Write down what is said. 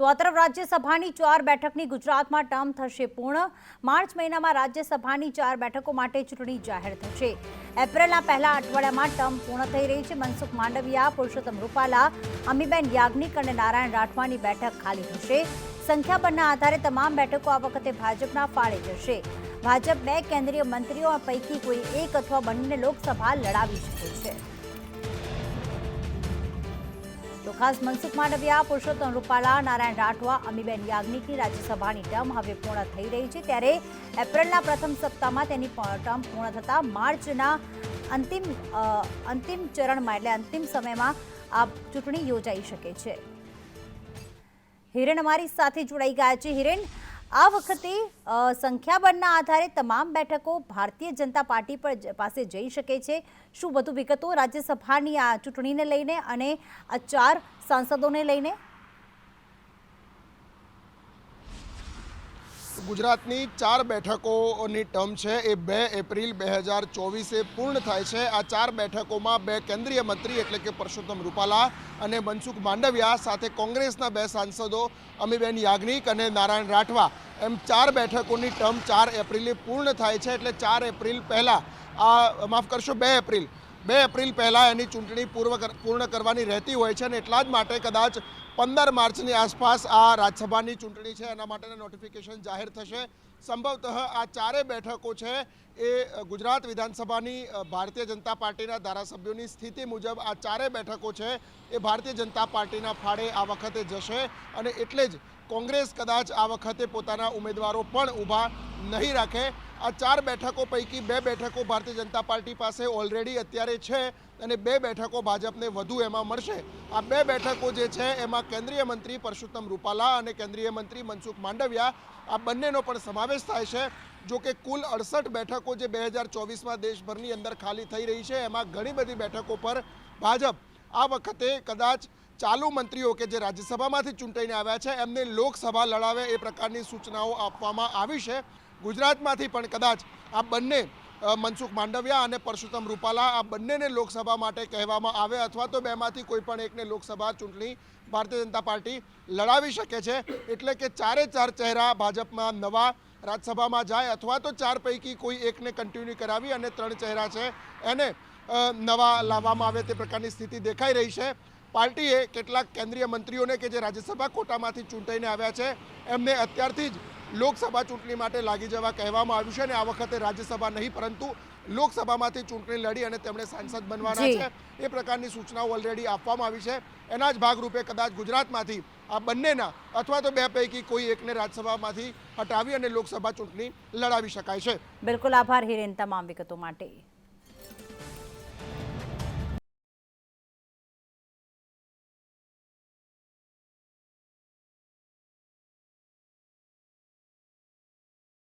તો આ તરફ રાજ્યસભાની ચાર બેઠકની ગુજરાતમાં ટર્મ થશે પૂર્ણ. માર્ચ મહિનામાં રાજ્યસભાની ચાર બેઠકો માટે ચૂંટણી જાહેર થશે. એપ્રિલના પહેલા અઠવાડિયામાં ટર્મ પૂર્ણ થઈ રહી છે. મનસુખ માંડવિયા, પુરુષોત્તમ રૂપાલા, અમીબેન યાજ્ઞિક અને નારાયણ રાઠવાની બેઠક ખાલી થશે. સંખ્યાબળના આધારે તમામ બેઠકો આ વખતે ભાજપના ફાળે જશે. ભાજપ બે કેન્દ્રીય મંત્રીઓ પૈકી કોઈ એક અથવા બંને લોકસભા લડાવી શકે છે. ખાસ મનસુખ માંડવિયા, પુરુષોત્તમ રૂપાલા, નારાયણ રાઠવા, અમીબેન યાજ્ઞિકની રાજ્યસભાની ટર્મ હવે પૂર્ણ થઈ રહી છે. ત્યારે એપ્રિલના પ્રથમ સપ્તાહમાં તેની ટર્મ પૂર્ણ થતાં માર્ચના અંતિમ અંતિમ ચરણમાં એટલે અંતિમ સમયમાં આ ચૂંટણી યોજાઈ શકે છે. હિરેન અમારી સાથે જોડાઈ ગયા છે. હિરેન આ વખતે સંખ્યાબળના આધારે તમામ બેઠકો ભારતીય જનતા પાર્ટી પર પાસે જઈ શકે છે. શું વધુ વિગતો રાજ્યસભાની આ ચૂંટણીને લઈને અને આ ચાર સાંસદોને લઈને? ગુજરાતની ચાર બેઠકોની ટર્મ છે એ બે એપ્રિલ બે હજાર ચોવીસે પૂર્ણ થાય છે. આ ચાર બેઠકોમાં બે કેન્દ્રીય મંત્રી એટલે કે પરસોત્તમ રૂપાલા અને મનસુખ માંડવિયા સાથે કોંગ્રેસના બે સાંસદો અમીબેન યાજ્ઞિક અને નારાયણ રાઠવા. એમ ચાર બેઠકોની ટર્મ ચાર એપ્રિલે પૂર્ણ થાય છે એટલે ચાર એપ્રિલ પહેલાં. આ, માફ કરશો, બે એપ્રિલ. બે એપ્રિલ પહેલાં એની ચૂંટણી પૂર્વ પૂર્ણ કરવાની રહેતી હોય છે અને એટલા જ માટે કદાચ પંદર માર્ચની આસપાસ આ રાજ્યસભાની ચૂંટણી છે, એના માટેના નોટિફિકેશન જાહેર થશે. સંભવતઃ આ ચારે બેઠકો છે એ ગુજરાત વિધાનસભાની ભારતીય જનતા પાર્ટીના ધારાસભ્યોની સ્થિતિ મુજબ આ ચારે બેઠકો છે એ ભારતીય જનતા પાર્ટીના ફાળે આ વખતે જશે અને એટલે જ કોંગ્રેસ કદાચ આ વખતે પોતાના ઉમેદવારો પણ ઊભા નહીં રાખે. આ ચાર બેઠકો પૈકી બે બેઠકો ભારતીય જનતા પાર્ટી પાસે ઓલરેડી અત્યારે છે અને બે બેઠકો ભાજપને વધુ એમાં મળશે. આ બે બેઠકો જે છે એમાં કેન્દ્રીય મંત્રી પરસોત્તમ રૂપાલા અને કેન્દ્રીય મંત્રી મનસુખ માંડવિયા, આ બંનેનો પણ સમાવેશ થાય છે. જો કે કુલ અડસઠ બેઠકો જે બે હજાર ચોવીસમાં દેશભરની અંદર ખાલી થઈ રહી છે, એમાં ઘણી બધી બેઠકો પર ભાજપ આ વખતે કદાચ ચાલુ મંત્રીઓ કે જે રાજ્યસભામાંથી ચૂંટાઈને આવ્યા છે, એમને લોકસભા લડાવે એ પ્રકારની સૂચનાઓ આપવામાં આવી છે. ગુજરાતમાંથી પણ કદાચ આ બંને મનસુખ માંડવિયા અને પરસોત્તમ રૂપાલા આ બંનેને લોકસભા માટે કહેવામાં આવે અથવા તો બેમાંથી કોઈ પણ એકને લોકસભા ચૂંટણી ભારતીય જનતા પાર્ટી લડાવી શકે છે. એટલે કે ચારે ચાર ચહેરા ભાજપમાં નવા રાજ્યસભામાં જાય અથવા તો ચાર પૈકી કોઈ એકને કન્ટિન્યુ કરાવી અને ત્રણ ચહેરા છે. એને નવા લાવવામાં આવે તે પ્રકારની સ્થિતિ દેખાઈ રહી છે. પાર્ટીએ કેટલાક કેન્દ્રીય મંત્રીઓને કે જે રાજ્યસભા કોટામાંથી ચૂંટાઈને આવ્યા છે એમને અત્યારથી જ લોકસભા ચૂંટણી માટે લાગી જવા કહેવામાં આવ્યું છે અને આ વખતે રાજ્યસભા નહીં પરંતુ લોકસભામાંથી ચૂંટણી લડી અને તેમણે સાંસદ બનવાના છે. એ પ્રકારની સૂચનાઓ ઓલરેડી આપવામાં આવી છે. એના જ ભાગરૂપે કદાચ ગુજરાતમાંથી આ બંનેના અથવા તો બે પૈકી કોઈ એકને રાજ્યસભામાંથી હટાવી અને લોકસભા ચૂંટણી લડાવી શકાય છે. બિલકુલ આભાર હિરેન તમામ વિગતો માટે.